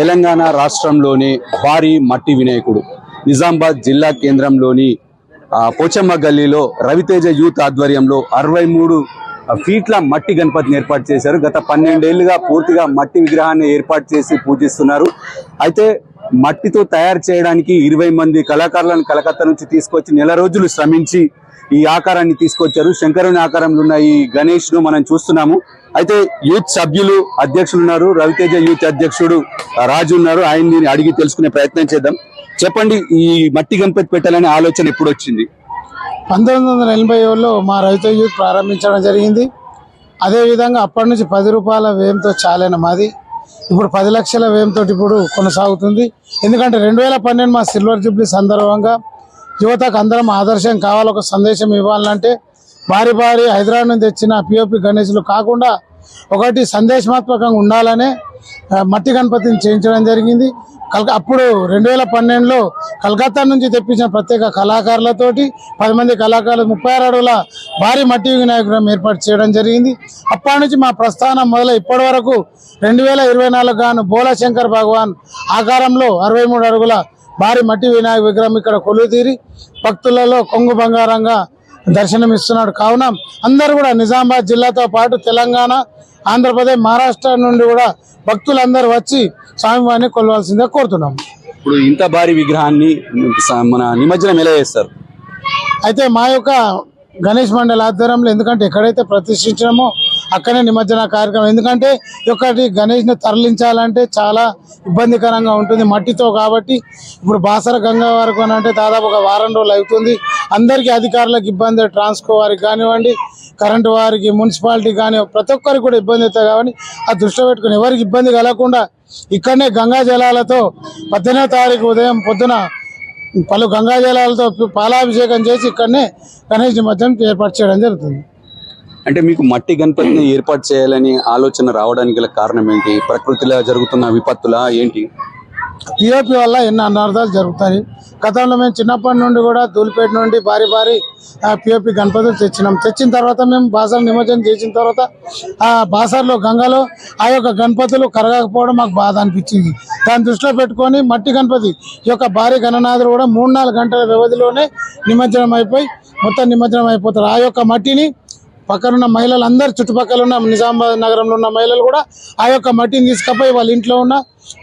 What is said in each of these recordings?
తెలంగాణ రాష్ట్రంలోని భారీ మట్టి వినాయకుడు. నిజామాబాద్ జిల్లా కేంద్రంలోని పోచమ్మ గల్లీలో రవితేజ యూత్ ఆధ్వర్యంలో అరవై మూడు ఫీట్ల మట్టి గణపతిని ఏర్పాటు చేశారు. గత పన్నెండేళ్ళుగా పూర్తిగా మట్టి విగ్రహాన్ని ఏర్పాటు చేసి పూజిస్తున్నారు. అయితే మట్టితో తయారు చేయడానికి ఇరవై మంది కళాకారులను కలకత్తా నుంచి తీసుకొచ్చి నెల రోజులు శ్రమించి ఈ ఆకారాన్ని తీసుకొచ్చారు. శంకరుని ఆకారంలో ఉన్న ఈ గణేష్ను మనం చూస్తున్నాము. అయితే యూత్ సభ్యులు అధ్యక్షులు ఉన్నారు. రవితేజ యూత్ అధ్యక్షుడు రాజు ఉన్నారు. ఆయన్ని అడిగి తెలుసుకునే ప్రయత్నం చేద్దాం. చెప్పండి ఈ మట్టి గణపతి పెట్టాలనే ఆలోచన ఎప్పుడు వచ్చింది? పంతొమ్మిది వందల ఎనభై ఏడులో మా రైతు యూత్ ప్రారంభించడం జరిగింది. అదేవిధంగా అప్పటి నుంచి పది రూపాయల వ్యయంతో చాలైన మాది. ఇప్పుడు పది లక్షల వ్యయంతో ఇప్పుడు కొనసాగుతుంది. ఎందుకంటే రెండు వేల పన్నెండు మా సిల్వర్ జూబ్లీ సందర్భంగా యువతకు అందరం ఆదర్శం కావాలి ఒక సందేశం ఇవ్వాలంటే భారీ భారీ హైదరాబాద్ నుంచి తెచ్చిన పిఓపి గణేష్లు కాకుండా ఒకటి సందేశాత్మకంగా ఉండాలనే మట్టి గణపతిని చేయించడం జరిగింది. కల్క అప్పుడు రెండు వేల పన్నెండులో కలకత్తా నుంచి తెప్పించిన ప్రత్యేక కళాకారులతోటి పది మంది కళాకారులు ముప్పై ఆరు అడుగుల భారీ మట్టి వినాయకుడు ఏర్పాటు చేయడం జరిగింది. అప్పటి నుంచి మా ప్రస్థానం మొదలై ఇప్పటి వరకు రెండు వేల ఇరవై నాలుగు గాను భోలాశంకర్ భగవాన్ ఆకారంలో అరవై మూడు అడుగుల భారీ మట్టి వినాయక విగ్రహం ఇక్కడ కొలువుతీరి భక్తులలో కొంగు బంగారంగా దర్శనమిస్తున్నాడు. కావున అందరూ కూడా నిజామాబాద్ జిల్లాతో పాటు తెలంగాణ ఆంధ్రప్రదేశ్ మహారాష్ట్ర నుండి కూడా భక్తులందరూ వచ్చి స్వామివారిని కొలవాల్సిందే కోరుతున్నాం. ఇప్పుడు ఇంత భారీ విగ్రహాన్ని మన నిమజ్జనం ఎలా చేస్తారు? అయితే మా యొక్క గణేష్ మండల్ ఆధ్వర్యంలో ఎందుకంటే ఎక్కడైతే ప్రతిష్ఠించినామో అక్కడే నిమజ్జన కార్యక్రమం. ఎందుకంటే ఒకటి గణేష్ని తరలించాలంటే చాలా ఇబ్బందికరంగా ఉంటుంది మట్టితో కాబట్టి. ఇప్పుడు బాసర గంగా వరకు అంటే దాదాపు ఒక వారం రోజులు అవుతుంది. అందరికీ అధికారులకు ఇబ్బంది ట్రాన్స్కో వారికి కానివ్వండి కరెంటు వారికి మున్సిపాలిటీ కానీ ప్రతి ఒక్కరికి కూడా ఇబ్బంది అవుతుంది కాబట్టి ఆ దృష్టిలో పెట్టుకుని ఎవరికి ఇబ్బంది కలగకుండా ఇక్కడనే గంగా జలాలతో పద్దెనిమిదో తారీఖు ఉదయం పొద్దున పలు గంగాజలాలతో పాలాభిషేకం చేసి ఇక్కడనే గణేష్ నిమజ్జనం ఏర్పాటు చేయడం జరుగుతుంది. అంటే మీకు మట్టి గణపతిని ఏర్పాటు చేయాలని ఆలోచన రావడానికి గల కారణం ఏంటి? ప్రకృతిలో జరుగుతున్న విపత్తులా ఏంటి? పిఓపి వల్ల ఎన్నో అనర్థాలు జరుగుతాయి. గతంలో మేము చిన్నప్పటి నుండి కూడా ధూలిపేట నుండి భారీ భారీ పిఓపి గణపతులు తెచ్చినాం. తెచ్చిన తర్వాత మేము బాసర్ నిమజ్జనం చేసిన తర్వాత ఆ బాసర్లో గంగలో ఆ యొక్క గణపతులు కరగకపోవడం మాకు బాధ అనిపించింది. దాన్ని దృష్టిలో పెట్టుకొని మట్టి గణపతి యొక్క భారీ గణనాథులు కూడా మూడు నాలుగు గంటల వ్యవధిలోనే నిమజ్జనం అయిపోయి మొత్తం నిమజ్జనం అయిపోతారు. ఆ యొక్క మట్టిని పక్కనున్న మహిళలు అందరు చుట్టుపక్కల ఉన్న నిజామాబాద్ నగరంలో ఉన్న మహిళలు కూడా ఆ యొక్క మట్టిని తీసుకపోయి వాళ్ళ ఇంట్లో ఉన్న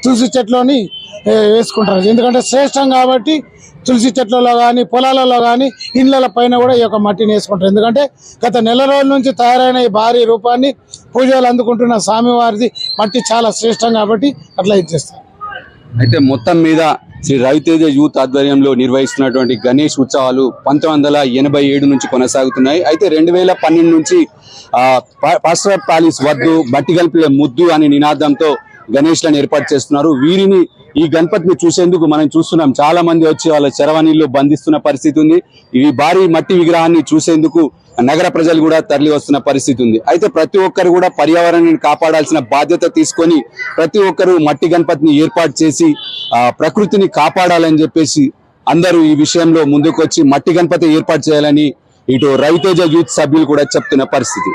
తులసి చెట్లోని వేసుకుంటారు. ఎందుకంటే శ్రేష్టం కాబట్టి తులసి చెట్లలో కానీ పొలాలలో కానీ ఇండ్ల పైన కూడా ఈ యొక్క మట్టిని వేసుకుంటారు. ఎందుకంటే గత నెల రోజుల నుంచి తయారైన ఈ భారీ రూపాన్ని పూజలు అందుకుంటున్న స్వామివారిది మట్టి చాలా శ్రేష్టం కాబట్టి అట్లా ఇచ్చేస్తారు అయితే మొత్తం మీద శ్రీ రవితేజ యూత్ ఆధ్వర్యంలో నిర్వహిస్తున్నటువంటి గణేష్ ఉత్సవాలు పంతొమ్మిది వందల ఎనభై ఏడు నుంచి కొనసాగుతున్నాయి. అయితే రెండు వేల పన్నెండు నుంచి ఆ, పాస్టర్ ప్యాలెస్ వద్దు బట్టి కలిపి ముద్దు అనే నినాదంతో గణేష్లను ఏర్పాటు చేస్తున్నారు. వీరిని ఈ గణపతిని చూసేందుకు మనం చూస్తున్నాం. చాలా మంది వచ్చి వాళ్ళ చరవణిలో బంధిస్తున్న పరిస్థితి ఉంది. ఈ భారీ మట్టి విగ్రహాన్ని చూసేందుకు నగర ప్రజలు కూడా తరలి వస్తున్న పరిస్థితి ఉంది. అయితే ప్రతి ఒక్కరు కూడా పర్యావరణాన్ని కాపాడాల్సిన బాధ్యత తీసుకొని ప్రతి ఒక్కరు మట్టి గణపతిని ఏర్పాటు చేసి ఆ ప్రకృతిని కాపాడాలని చెప్పేసి అందరూ ఈ విషయంలో ముందుకొచ్చి మట్టి గణపతి ఏర్పాటు చేయాలని ఇటు రవితేజ యూత్ సభ్యులు కూడా చెప్తున్న పరిస్థితి.